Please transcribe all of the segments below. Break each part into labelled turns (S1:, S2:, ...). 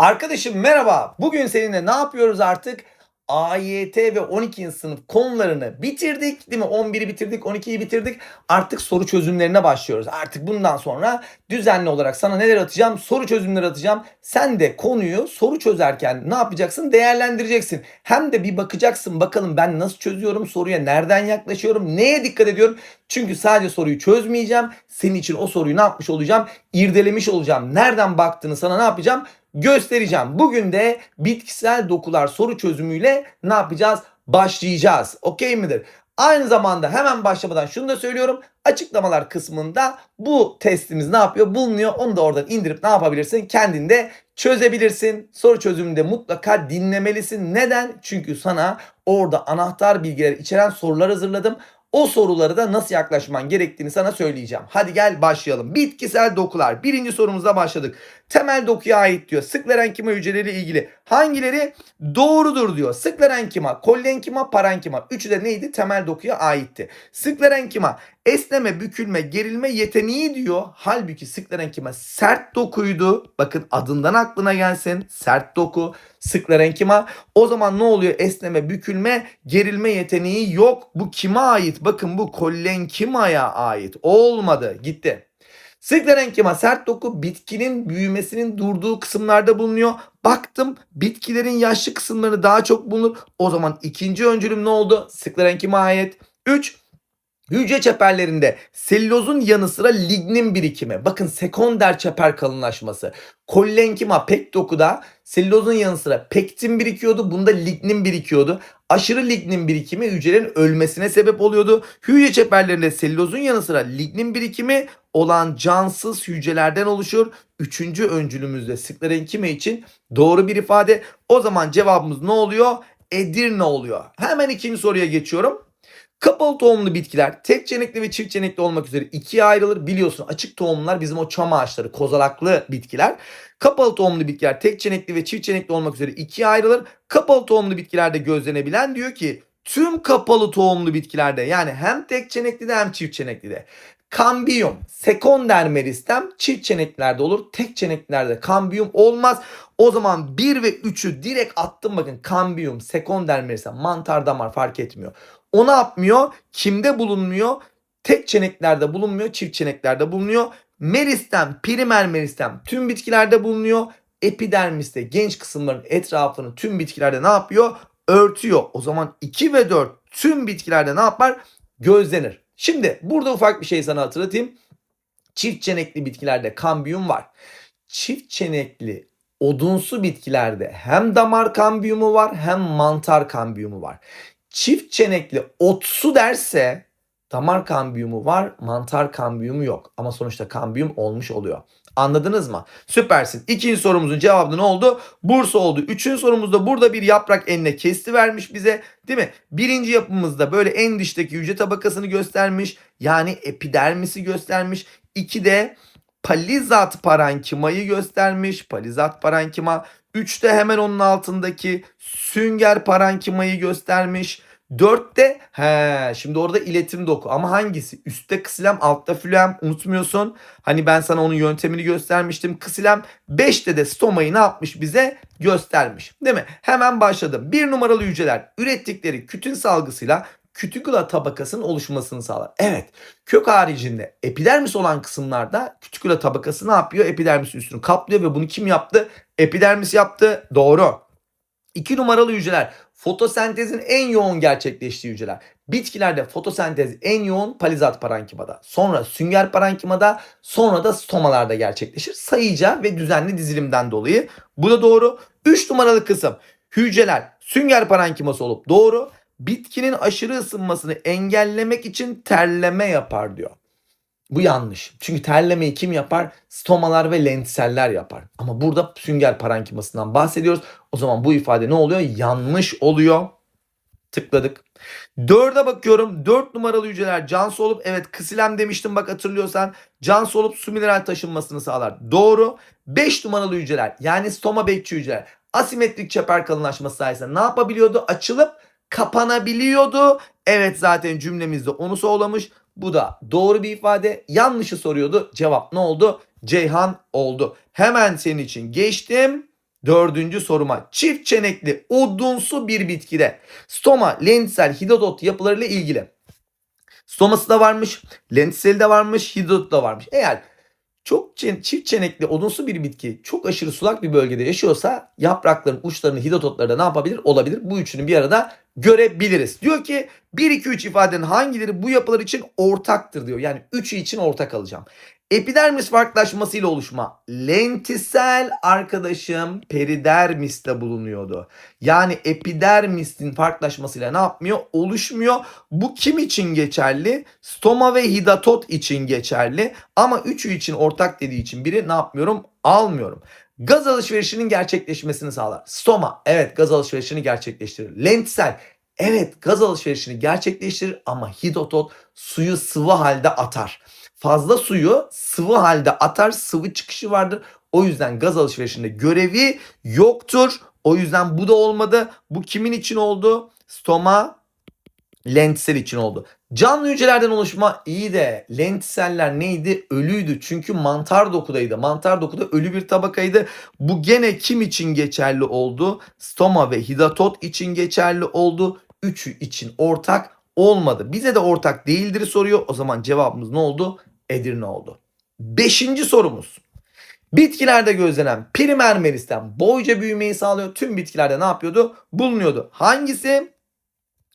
S1: Arkadaşım merhaba. Bugün seninle ne yapıyoruz artık? AYT ve 12. sınıf konularını bitirdik değil mi? 11'i bitirdik, 12'yi bitirdik. Artık soru çözümlerine başlıyoruz. Artık bundan sonra düzenli olarak sana neler atacağım? Soru çözümleri atacağım. Sen de konuyu soru çözerken ne yapacaksın? Değerlendireceksin. Hem de bir bakacaksın bakalım ben nasıl çözüyorum soruya, nereden yaklaşıyorum, neye dikkat ediyorum? Çünkü sadece soruyu çözmeyeceğim. Senin için o soruyu ne yapmış olacağım? İrdelemiş olacağım. Nereden baktığını sana ne yapacağım? Göstereceğim. Bugün de bitkisel dokular soru çözümüyle ne yapacağız? Başlayacağız. Okey midir? Aynı zamanda hemen başlamadan şunu da söylüyorum. Açıklamalar kısmında bu testimiz ne yapıyor? Bulunuyor. Onu da oradan indirip ne yapabilirsin? Kendinde çözebilirsin. Soru çözümünde mutlaka dinlemelisin. Neden? Çünkü sana orada anahtar bilgiler içeren sorular hazırladım. O soruları da nasıl yaklaşman gerektiğini sana söyleyeceğim. Hadi gel başlayalım. Bitkisel dokular. Birinci sorumuzda başladık. Temel dokuya ait diyor. Sıklerenkima hücreleri ilgili. Hangileri doğrudur diyor. Sıklerenkima, kollenkima, parankima. Üçü de neydi? Temel dokuya aitti. Sıklerenkima esneme, bükülme, gerilme yeteneği diyor. Halbuki sıklerenkima sert dokuydu. Bakın adından aklına gelsin. Sert doku. Sıklerenkima. O zaman ne oluyor? Esneme, bükülme, gerilme yeteneği yok. Bu kime ait? Bakın bu kollenkimaya ait. Olmadı. Gitti. Sıklerenkima sert doku bitkinin büyümesinin durduğu kısımlarda bulunuyor. Baktım bitkilerin yaşlı kısımları daha çok bulunur. O zaman ikinci öncülüm ne oldu? Sıklerenkima ait. 3. Hücre çeperlerinde selülozun yanı sıra lignin birikimi. Bakın sekonder çeper kalınlaşması. Kollenkima pek dokuda selülozun yanı sıra pektin birikiyordu. Bunda lignin birikiyordu. Aşırı lignin birikimi hücrelerin ölmesine sebep oluyordu. Hücre çeperlerinde selülozun yanı sıra lignin birikimi olan cansız hücrelerden oluşur. Üçüncü öncülümüzde sklerenkime için doğru bir ifade. O zaman cevabımız ne oluyor? Edirne oluyor. Hemen ikinci soruya geçiyorum. Kapalı tohumlu bitkiler tek çenekli ve çift çenekli olmak üzere ikiye ayrılır. Biliyorsun açık tohumlar bizim o çam ağaçları kozalaklı bitkiler. Kapalı tohumlu bitkiler tek çenekli ve çift çenekli olmak üzere ikiye ayrılır. Kapalı tohumlu bitkilerde gözlenebilen diyor ki tüm kapalı tohumlu bitkilerde yani hem tek çenekli de hem çift çenekli de kambiyum, sekonder meristem çift çeneklilerde olur. Tek çeneklilerde kambiyum olmaz. O zaman 1 ve 3'ü direkt attım bakın kambiyum, sekonder meristem, mantar damar fark etmiyor. O ne yapmıyor? Kimde bulunmuyor? Tek çeneklerde bulunmuyor, çift çeneklerde bulunuyor. Meristem, primer meristem tüm bitkilerde bulunuyor. Epidermis de genç kısımların etrafını tüm bitkilerde ne yapıyor? Örtüyor. O zaman 2 ve 4 tüm bitkilerde ne yapar? Gözlenir. Şimdi burada ufak bir şey sana hatırlatayım. Çift çenekli bitkilerde kambiyum var. Çift çenekli odunsu bitkilerde hem damar kambiyumu var hem mantar kambiyumu var çift çenekli otsu derse damar kambiyumu var, mantar kambiyumu yok. Ama sonuçta kambiyum olmuş oluyor. Anladınız mı? Süpersin. İkinci sorumuzun cevabı ne oldu? Bursa oldu. Üçüncü sorumuzda burada bir yaprak enine kesti vermiş bize. Değil mi? Birinci yapımızda böyle en dıştaki hücre tabakasını göstermiş. Yani epidermisi göstermiş. İki de palizat parankimayı göstermiş. Palizat parankima 3'te hemen onun altındaki sünger parankimayı göstermiş. 4'te he şimdi orada iletim doku ama hangisi? Üstte kısilem altta flüem unutmuyorsun. Hani ben sana onun yöntemini göstermiştim. Kısilem 5'te de stomayı ne yapmış bize? Göstermiş. Değil mi? Hemen başladım. Bir numaralı hücreler ürettikleri kütün salgısıyla kütükula tabakasının oluşmasını sağlar. Evet kök haricinde epidermis olan kısımlarda kütükula tabakası ne yapıyor? Epidermis üstünü kaplıyor ve bunu kim yaptı? Epidermis yaptı. Doğru. İki numaralı hücreler fotosentezin en yoğun gerçekleştiği hücreler. Bitkilerde fotosentez en yoğun palizat parankimada. Sonra sünger parankimada sonra da stomalarda gerçekleşir. Sayıca ve düzenli dizilimden dolayı. Bu da doğru. 3 numaralı kısım hücreler sünger parankiması olup doğru. Bitkinin aşırı ısınmasını engellemek için terleme yapar diyor. Bu yanlış. Çünkü terlemeyi kim yapar? Stomalar ve lentiseller yapar. Ama burada sünger parenkimasından bahsediyoruz. O zaman bu ifade ne oluyor? Yanlış oluyor. Tıkladık. Dörde bakıyorum. Dört numaralı hücreler cansı olup evet ksilem demiştim bak hatırlıyorsan. Cansı olup su mineral taşınmasını sağlar. Doğru. Beş numaralı hücreler yani stoma bekçi hücreler asimetrik çeper kalınlaşması sayesinde ne yapabiliyordu? Açılıp kapanabiliyordu. Evet zaten cümlemizde onu sağlamış. Bu da doğru bir ifade. Yanlışı soruyordu. Cevap ne oldu? Ceyhan oldu. Hemen senin için geçtim. dördüncü soruma. Çift çenekli odunsu bir bitkide stoma, lentisel, hidrodot yapılarıyla ilgili. Stoması da varmış, lentiseli de varmış, hidrodot da varmış. Eğer çok çift çenekli odunsu bir bitki çok aşırı sulak bir bölgede yaşıyorsa yaprakların uçlarını hidrototları da ne yapabilir? Olabilir. Bu üçünü bir arada görebiliriz. Diyor ki 1 2 3 ifadenin hangileri bu yapılar için ortaktır diyor. Yani üçü için ortak alacağım. Epidermis farklılaşmasıyla oluşma. Lentisel arkadaşım peridermiste bulunuyordu. Yani epidermisin farklılaşmasıyla ne yapmıyor? Oluşmuyor. Bu kim için geçerli? Stoma ve hidatot için geçerli. Ama üçü için ortak dediği için biri ne yapmıyorum? Almıyorum. Gaz alışverişinin gerçekleşmesini sağlar. Stoma evet gaz alışverişini gerçekleştirir. Lentisel evet gaz alışverişini gerçekleştirir ama hidotot suyu sıvı halde atar. Fazla suyu sıvı halde atar sıvı çıkışı vardır. O yüzden gaz alışverişinde görevi yoktur. O yüzden bu da olmadı. Bu kimin için oldu? Stoma lentisel için oldu. Canlı hücrelerden oluşma iyi de lentiseller neydi? Ölüydü. Çünkü mantar dokudaydı. Mantar dokuda ölü bir tabakaydı. Bu gene kim için geçerli oldu? Stoma ve hidatot için geçerli oldu. Üçü için ortak olmadı. Bize de ortak değildir soruyor. O zaman cevabımız ne oldu? Edirne oldu. Beşinci sorumuz. Bitkilerde gözlenen primer meristem boyca büyümeyi sağlıyor. Tüm bitkilerde ne yapıyordu? Bulunuyordu. Hangisi?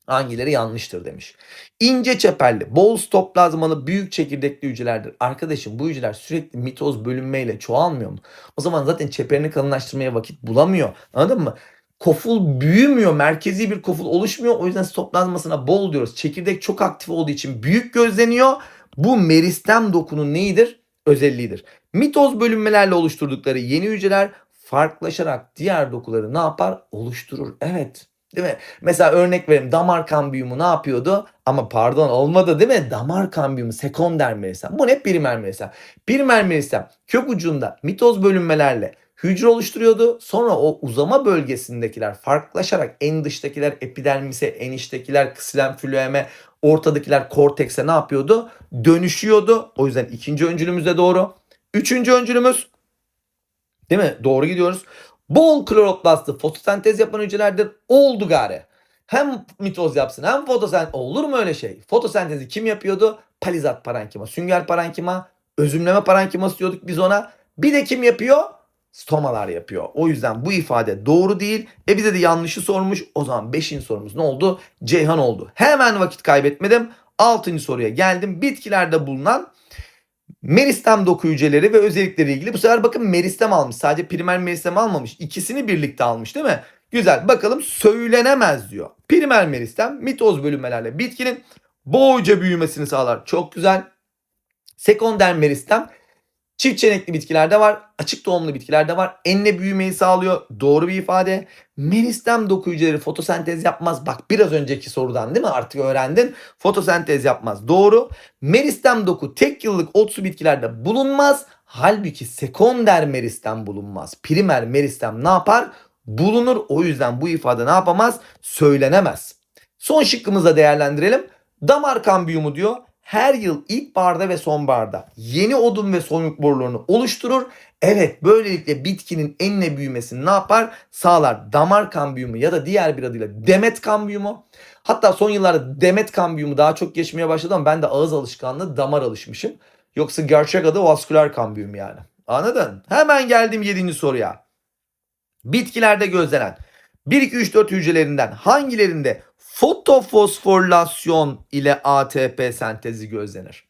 S1: Hangileri yanlıştır demiş. İnce çeperli, bol stoplazmalı, büyük çekirdekli hücrelerdir. Arkadaşım bu hücreler sürekli mitoz bölünmeyle çoğalmıyor mu? O zaman zaten çeperini kalınlaştırmaya vakit bulamıyor. Anladın mı? Koful büyümüyor. Merkezi bir koful oluşmuyor. O yüzden stoplazmasına bol diyoruz. Çekirdek çok aktif olduğu için büyük gözleniyor. Bu meristem dokunun neyidir? Özelliğidir. Mitoz bölünmelerle oluşturdukları yeni hücreler farklılaşarak diğer dokuları ne yapar? Oluşturur. Evet. Değil mi? Mesela örnek vereyim damar kambiyumu ne yapıyordu? Ama pardon olmadı değil mi? Damar kambiyumu sekonder meristem. Bu ne primer meristem? Primer meristem kök ucunda mitoz bölünmelerle hücre oluşturuyordu. Sonra o uzama bölgesindekiler farklılaşarak en dıştakiler epidermise, en içtekiler ksilem flüeme, ortadakiler kortekse ne yapıyordu? Dönüşüyordu. O yüzden ikinci öncülümüz doğru. Üçüncü öncülümüz değil mi? Doğru gidiyoruz. Bol kloroplastlı fotosentez yapan hücrelerdir. Oldu gari. Hem mitoz yapsın hem fotosentez. Olur mu öyle şey? Fotosentezi kim yapıyordu? Palizat parenkima, sünger parenkima, özümleme parenkiması diyorduk biz ona. Bir de kim yapıyor? Stomalar yapıyor. O yüzden bu ifade doğru değil. E bize de yanlışı sormuş. O zaman 5. sorumuz ne oldu? Ceyhan oldu. Hemen vakit kaybetmedim. 6. soruya geldim. Bitkilerde bulunan meristem doku ve özellikleri ilgili. Bu sefer bakın meristem almış. Sadece primer meristem almamış. İkisini birlikte almış değil mi? Güzel. Bakalım söylenemez diyor. Primer meristem mitoz bölünmelerle bitkinin boyca büyümesini sağlar. Çok güzel. Sekonder meristem çift çenekli bitkilerde var. Açık tohumlu bitkilerde var. Enle büyümeyi sağlıyor. Doğru bir ifade. Meristem doku fotosentez yapmaz. Bak biraz önceki sorudan değil mi? Artık öğrendin. Fotosentez yapmaz. Doğru. Meristem doku tek yıllık otsu bitkilerde bulunmaz. Halbuki sekonder meristem bulunmaz. Primer meristem ne yapar? Bulunur. O yüzden bu ifade ne yapamaz? Söylenemez. Son şıkkımızda değerlendirelim. Damar kambiyumu diyor. Her yıl ilkbaharda ve sonbaharda yeni odun ve soyuk borularını oluşturur. Evet böylelikle bitkinin enine büyümesini ne yapar? Sağlar. Damar kambiyumu ya da diğer bir adıyla demet kambiyumu. Hatta son yıllarda demet kambiyumu daha çok geçmeye başladı ama ben de ağız alışkanlığı damar alışmışım. Yoksa gerçek adı vasküler kambiyum yani. Anladın? Hemen geldim 7. soruya. Bitkilerde gözlenen 1, 2, 3, 4 hücrelerinden hangilerinde fotofosforilasyon ile ATP sentezi gözlenir?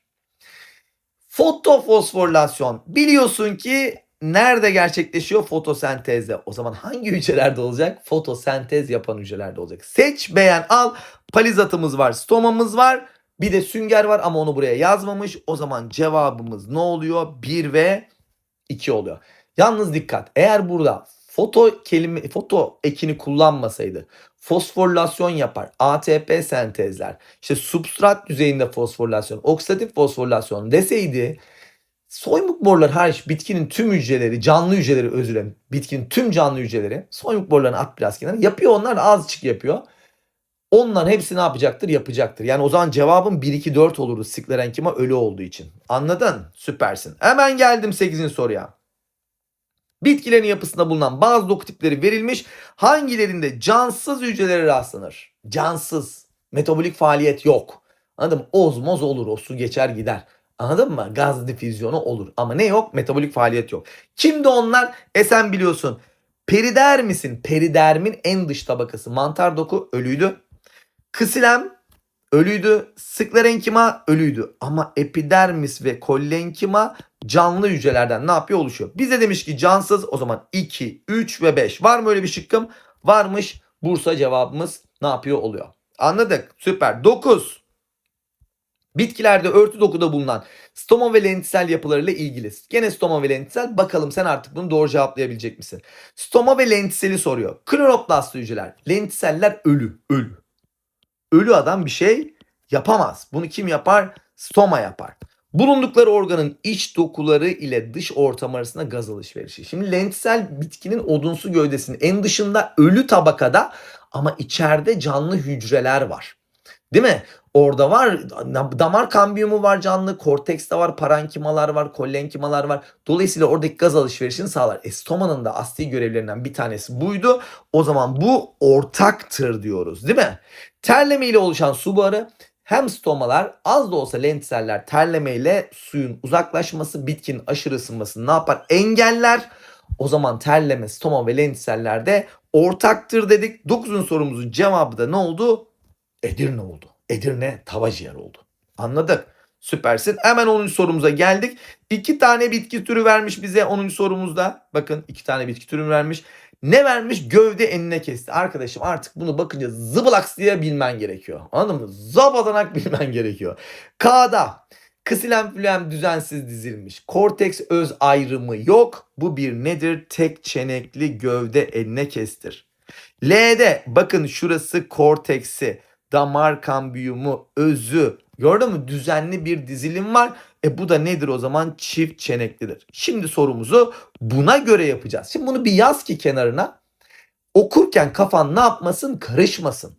S1: Fotofosforilasyon biliyorsun ki nerede gerçekleşiyor? Fotosentezde. O zaman hangi hücrelerde olacak? Fotosentez yapan hücrelerde olacak. Seç, beğen, al. Palizatımız var, stomamız var. Bir de sünger var ama onu buraya yazmamış. O zaman cevabımız ne oluyor? 1 ve 2 oluyor. Yalnız dikkat. Eğer burada foto kelime foto ekini kullanmasaydı fosforilasyon yapar. ATP sentezler. işte substrat düzeyinde fosforilasyon, oksidatif fosforilasyon deseydi soymuk borular hariç bitkinin tüm hücreleri, canlı hücreleri özür dilerim. Bitkinin tüm canlı hücreleri soymuk borularını at biraz kenara. Yapıyor onlar azıcık yapıyor. Onların hepsi ne yapacaktır? Yapacaktır. Yani o zaman cevabım 1 2 4 olurdu sklerenkima ölü olduğu için. Anladın? Süpersin. Hemen geldim 8. soruya. Bitkilerin yapısında bulunan bazı doku tipleri verilmiş. Hangilerinde cansız hücrelere rastlanır? Cansız. Metabolik faaliyet yok. Anladın mı? Ozmoz olur. O su geçer gider. Anladın mı? Gaz difüzyonu olur. Ama ne yok? Metabolik faaliyet yok. Kimdi onlar? E sen biliyorsun. Peridermisin. Peridermin en dış tabakası. Mantar doku ölüydü. Ksilem ölüydü. Sklerenkima ölüydü. Ama epidermis ve kollenkima canlı hücrelerden ne yapıyor oluşuyor. Bize demiş ki cansız o zaman 2, 3 ve 5. Var mı öyle bir şıkkım? Varmış. Bursa cevabımız ne yapıyor oluyor. Anladık. Süper. 9. Bitkilerde örtü dokuda bulunan stoma ve lentisel yapılarıyla ilgili. Gene stoma ve lentisel bakalım sen artık bunu doğru cevaplayabilecek misin? Stoma ve lentiseli soruyor. Kloroplast hücreler. Lentiseller ölü. Ölü. Ölü adam bir şey yapamaz. Bunu kim yapar? Stoma yapar. Bulundukları organın iç dokuları ile dış ortam arasında gaz alışverişi. Şimdi lentisel bitkinin odunsu gövdesinin en dışında ölü tabakada ama içeride canlı hücreler var. Değil mi? Orada var damar kambiyumu var canlı, kortekste var, parenkimalar var, kollenkimalar var. Dolayısıyla oradaki gaz alışverişini sağlar. E, stomanın da asli görevlerinden bir tanesi buydu. O zaman bu ortaktır diyoruz değil mi? Terleme ile oluşan su buharı hem stomalar az da olsa lentiseller terleme ile suyun uzaklaşması, bitkinin aşırı ısınmasını ne yapar? Engeller. O zaman terleme, stoma ve lentisellerde ortaktır dedik. 9. sorumuzun cevabı da ne oldu? Edirne oldu. Edirne Tavaciğer oldu. Anladık. Süpersin. Hemen 10. sorumuza geldik. İki tane bitki türü vermiş bize 10. sorumuzda. Bakın iki tane bitki türü vermiş. Ne vermiş? Gövde enine kesti. Arkadaşım artık bunu bakınca zıbılaks diye bilmen gerekiyor. Anladın mı? Zabadanak bilmen gerekiyor. K'da ksilem fülem düzensiz dizilmiş. Korteks öz ayrımı yok. Bu bir nedir? Tek çenekli gövde enine kestir. L'de bakın şurası korteksi, damar kambiyumu, özü. Gördün mü? Düzenli bir dizilim var. E bu da nedir o zaman? Çift çeneklidir. Şimdi sorumuzu buna göre yapacağız. Şimdi bunu bir yaz ki kenarına. Okurken kafan ne yapmasın? Karışmasın.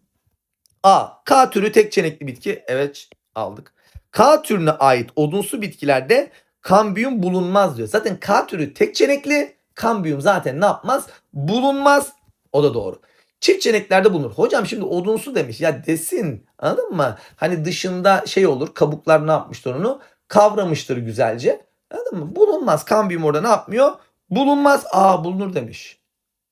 S1: A. K türü tek çenekli bitki. Evet aldık. K türüne ait odunsu bitkilerde kambiyum bulunmaz diyor. Zaten K türü tek çenekli. Kambiyum zaten ne yapmaz? Bulunmaz. O da doğru. Çift bulunur. Hocam şimdi odunsu demiş. Ya desin. Anladın mı? Hani dışında şey olur. Kabuklar ne yapmıştır onu? Kavramıştır güzelce. Anladın mı? Bulunmaz. Kambiyum orada ne yapmıyor? Bulunmaz. Aa bulunur demiş.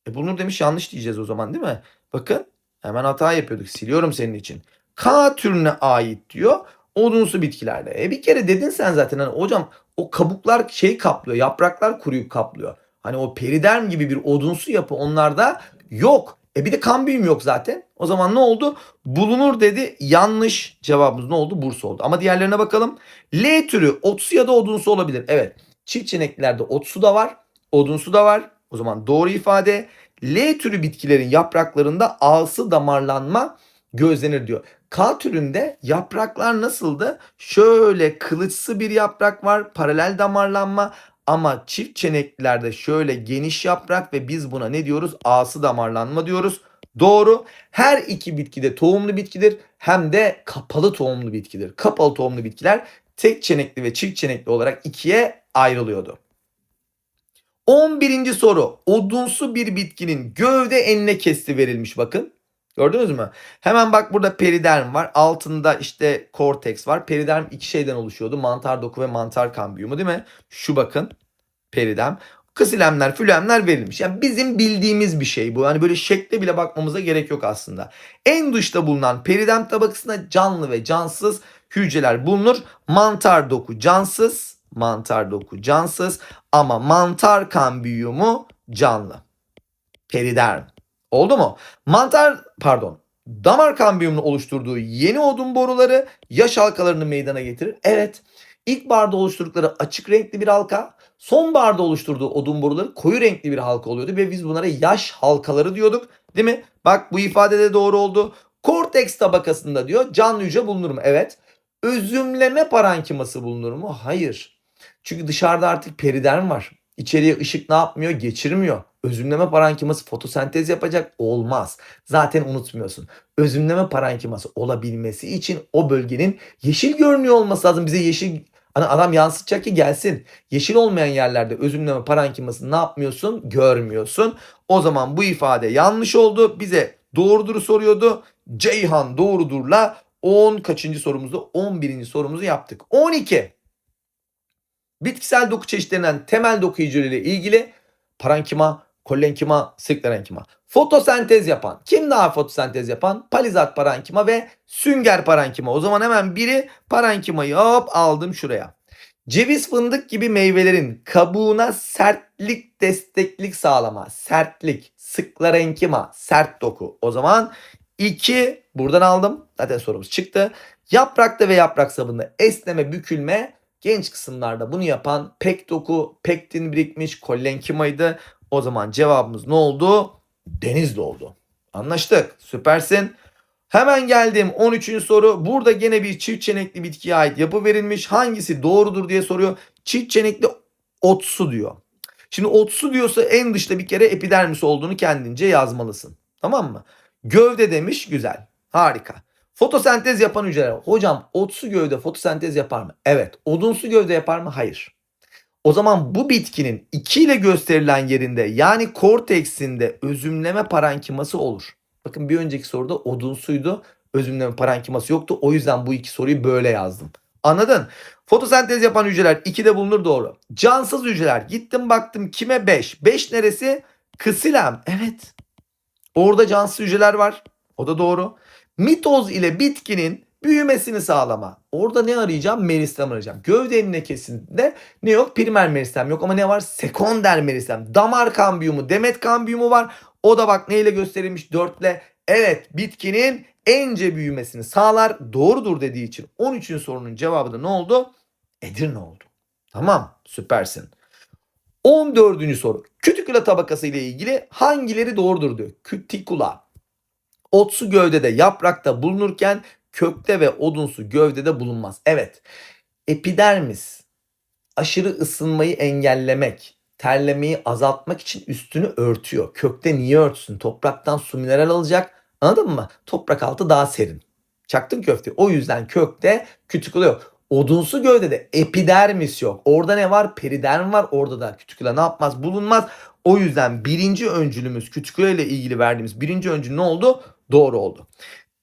S1: E bulunur demiş yanlış diyeceğiz o zaman değil mi? Bakın hemen hata yapıyorduk. Siliyorum senin için. K türüne ait diyor. Odunsu bitkilerde. E bir kere dedin sen zaten hani hocam o kabuklar şey kaplıyor. Yapraklar kuruyup kaplıyor. Hani o periderm gibi bir odunsu yapı onlarda yok. E bir de kambiyum yok zaten. O zaman ne oldu? Bulunur dedi. Yanlış cevabımız ne oldu? Bursa oldu. Ama diğerlerine bakalım. L türü otsu ya da odunsu olabilir. Evet. Çift çeneklilerde otsu da var. Odunsu da var. O zaman doğru ifade. L türü bitkilerin yapraklarında ağsı damarlanma gözlenir diyor. K türünde yapraklar nasıldı? Şöyle kılıçsı bir yaprak var. Paralel damarlanma. Ama çift çeneklilerde şöyle geniş yaprak ve biz buna ne diyoruz? Ağsı damarlanma diyoruz. Doğru. Her iki bitki de tohumlu bitkidir. Hem de kapalı tohumlu bitkidir. Kapalı tohumlu bitkiler tek çenekli ve çift çenekli olarak ikiye ayrılıyordu. 11. soru. Odunsu bir bitkinin gövde enine kesti verilmiş bakın. Gördünüz mü? Hemen bak burada periderm var. Altında işte korteks var. Periderm iki şeyden oluşuyordu. Mantar doku ve mantar kambiyumu değil mi? Şu bakın. Periderm. Kısilemler, fülemler verilmiş. Yani bizim bildiğimiz bir şey bu. Hani böyle şekle bile bakmamıza gerek yok aslında. En dışta bulunan periderm tabakasında canlı ve cansız hücreler bulunur. Mantar doku cansız, mantar doku cansız ama mantar kambiyumu canlı. Periderm. Oldu mu? Mantar pardon damar kambiyumunun oluşturduğu yeni odun boruları yaş halkalarını meydana getirir. Evet ilkbaharda oluşturdukları açık renkli bir halka sonbaharda oluşturduğu odun boruları koyu renkli bir halka oluyordu ve biz bunlara yaş halkaları diyorduk. Değil mi? Bak bu ifade de doğru oldu. Korteks tabakasında diyor canlı hücre bulunur mu? Evet. Özümleme parenkiması bulunur mu? Hayır. Çünkü dışarıda artık periderm var. İçeriye ışık ne yapmıyor? Geçirmiyor. Özümleme parenkiması fotosentez yapacak olmaz. Zaten unutmuyorsun. Özümleme parenkiması olabilmesi için o bölgenin yeşil görünüyor olması lazım. Bize yeşil Hani adam yansıtacak ki gelsin. Yeşil olmayan yerlerde özümleme parenkimasını ne yapmıyorsun? Görmüyorsun. O zaman bu ifade yanlış oldu. Bize doğrudur soruyordu. Ceyhan doğrudurla 10 kaçıncı sorumuzda 11. sorumuzu yaptık. 12. Bitkisel doku çeşitlerinden temel doku hücreleriyle ilgili parenkima, kollenkima, sklerenkima. Fotosentez yapan. Kim daha fotosentez yapan? Palizat parenkima ve sünger parenkima. O zaman hemen biri parenkimayı hop aldım şuraya. Ceviz fındık gibi meyvelerin kabuğuna sertlik desteklik sağlama. Sertlik, sklerenkima, sert doku. O zaman 2 buradan aldım. Zaten sorumuz çıktı. Yaprakta ve yaprak sabında esneme, bükülme genç kısımlarda bunu yapan pek doku, pektin birikmiş kollenkimaydı. O zaman cevabımız ne oldu? Denizli oldu. Anlaştık. Süpersin. Hemen geldim 13. soru. Burada gene bir çift çenekli bitkiye ait yapı verilmiş. Hangisi doğrudur diye soruyor. Çift çenekli otsu diyor. Şimdi otsu diyorsa en dışta bir kere epidermis olduğunu kendince yazmalısın. Tamam mı? Gövde demiş güzel. Harika. Fotosentez yapan hücreler. Hocam otsu gövde fotosentez yapar mı? Evet. Odunsu gövde yapar mı? Hayır. O zaman bu bitkinin 2 ile gösterilen yerinde yani korteksinde özümleme parenkiması olur. Bakın bir önceki soruda odunsuydu. Özümleme parenkiması yoktu. O yüzden bu iki soruyu böyle yazdım. Anladın? Fotosentez yapan hücreler 2'de bulunur doğru. Cansız hücreler gittim baktım kime 5. 5 neresi? Kısilem. Evet. Orada cansız hücreler var. O da doğru. Mitoz ile bitkinin büyümesini sağlama. Orada ne arayacağım? Meristem arayacağım. Gövde enine ne yok? Primer meristem yok ama ne var? Sekonder meristem. Damar kambiyumu, demet kambiyumu var. O da bak neyle gösterilmiş? Dörtle. Evet bitkinin ence büyümesini sağlar. Doğrudur dediği için 13. sorunun cevabı da ne oldu? Edirne oldu. Tamam süpersin. 14. soru. Kütikula tabakası ile ilgili hangileri doğrudur diyor. Kütikula. Otsu gövdede yaprakta bulunurken kökte ve odunsu gövdede bulunmaz. Evet. Epidermis aşırı ısınmayı engellemek, terlemeyi azaltmak için üstünü örtüyor. Kökte niye örtsün? Topraktan su mineral alacak. Anladın mı? Toprak altı daha serin. Çaktın köfte. O yüzden kökte kütükula yok. Odunsu gövdede epidermis yok. Orada ne var? Periderm var. Orada da kütükula ne yapmaz? Bulunmaz. O yüzden birinci öncülümüz kütükula ile ilgili verdiğimiz birinci öncül ne oldu? Doğru oldu.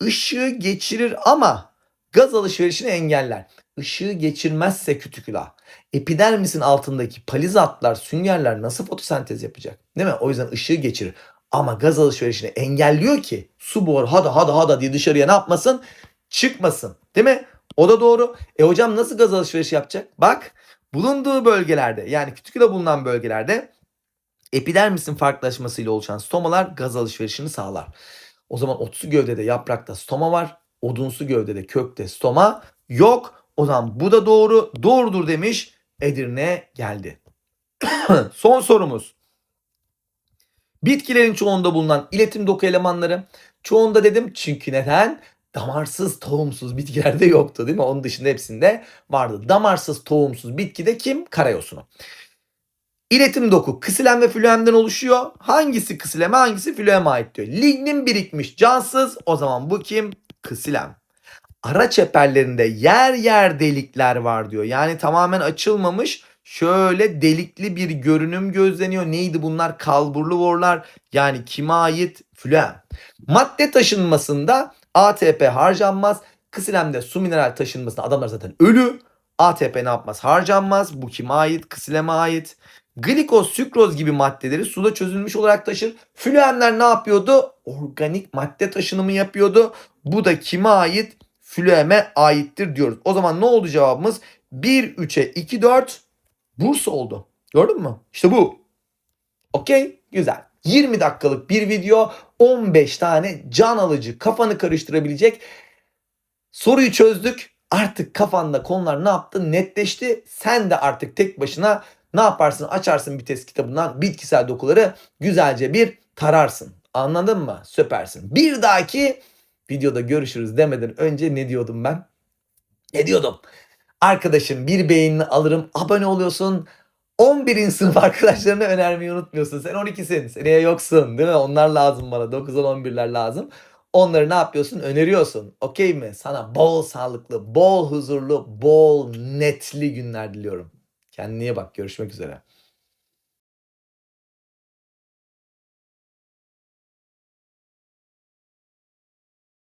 S1: Işığı geçirir ama gaz alışverişini engeller. Işığı geçirmezse kütükula epidermisin altındaki palizatlar, süngerler nasıl fotosentez yapacak? Değil mi? O yüzden ışığı geçirir. Ama gaz alışverişini engelliyor ki su buharı hada hada hada diye dışarıya ne yapmasın? Çıkmasın. Değil mi? O da doğru. E hocam nasıl gaz alışverişi yapacak? Bak bulunduğu bölgelerde yani kütüküle bulunan bölgelerde epidermisin farklılaşmasıyla oluşan stomalar gaz alışverişini sağlar. O zaman otsu gövdede yaprakta stoma var. Odunsu gövdede kökte stoma yok. O zaman bu da doğru. Doğrudur demiş. Edirne geldi. Son sorumuz. Bitkilerin çoğunda bulunan iletim doku elemanları. Çoğunda dedim çünkü neden? Damarsız, tohumsuz bitkilerde yoktu değil mi? Onun dışında hepsinde vardı. Damarsız, tohumsuz bitkide kim? Karayosunu. İletim doku kısilem ve flüemden oluşuyor. Hangisi kısileme hangisi flüeme ait diyor. Lignin birikmiş cansız o zaman bu kim? Kısilem. Ara çeperlerinde yer yer delikler var diyor. Yani tamamen açılmamış şöyle delikli bir görünüm gözleniyor. Neydi bunlar? Kalburlu vorlar yani kime ait? Flüem. Madde taşınmasında ATP harcanmaz. Kısilemde su mineral taşınmasında adamlar zaten ölü. ATP ne yapmaz? Harcanmaz. Bu kime ait? Kısileme ait. Glikoz, sükroz gibi maddeleri suda çözülmüş olarak taşır. Flüemler ne yapıyordu? Organik madde taşınımı yapıyordu. Bu da kime ait? Flüeme aittir diyoruz. O zaman ne oldu cevabımız? 1, 3'e 2, 4 Bursa oldu. Gördün mü? İşte bu. Okey. Güzel. 20 dakikalık bir video 15 tane can alıcı kafanı karıştırabilecek soruyu çözdük. Artık kafanda konular ne yaptı netleşti. Sen de artık tek başına ne yaparsın? Açarsın bir test kitabından bitkisel dokuları güzelce bir tararsın. Anladın mı? Süpersin. Bir dahaki videoda görüşürüz demeden önce ne diyordum ben? Ne diyordum? Arkadaşım bir beğenini alırım. Abone oluyorsun. 11. sınıf arkadaşlarına önermeyi unutmuyorsun. Sen 12'sin. Seneye yoksun değil mi? Onlar lazım bana. 9'dan 11'ler lazım. onları ne yapıyorsun? Öneriyorsun. Okey mi? Sana bol sağlıklı, bol huzurlu, bol netli günler diliyorum. Kendine bak. Görüşmek üzere.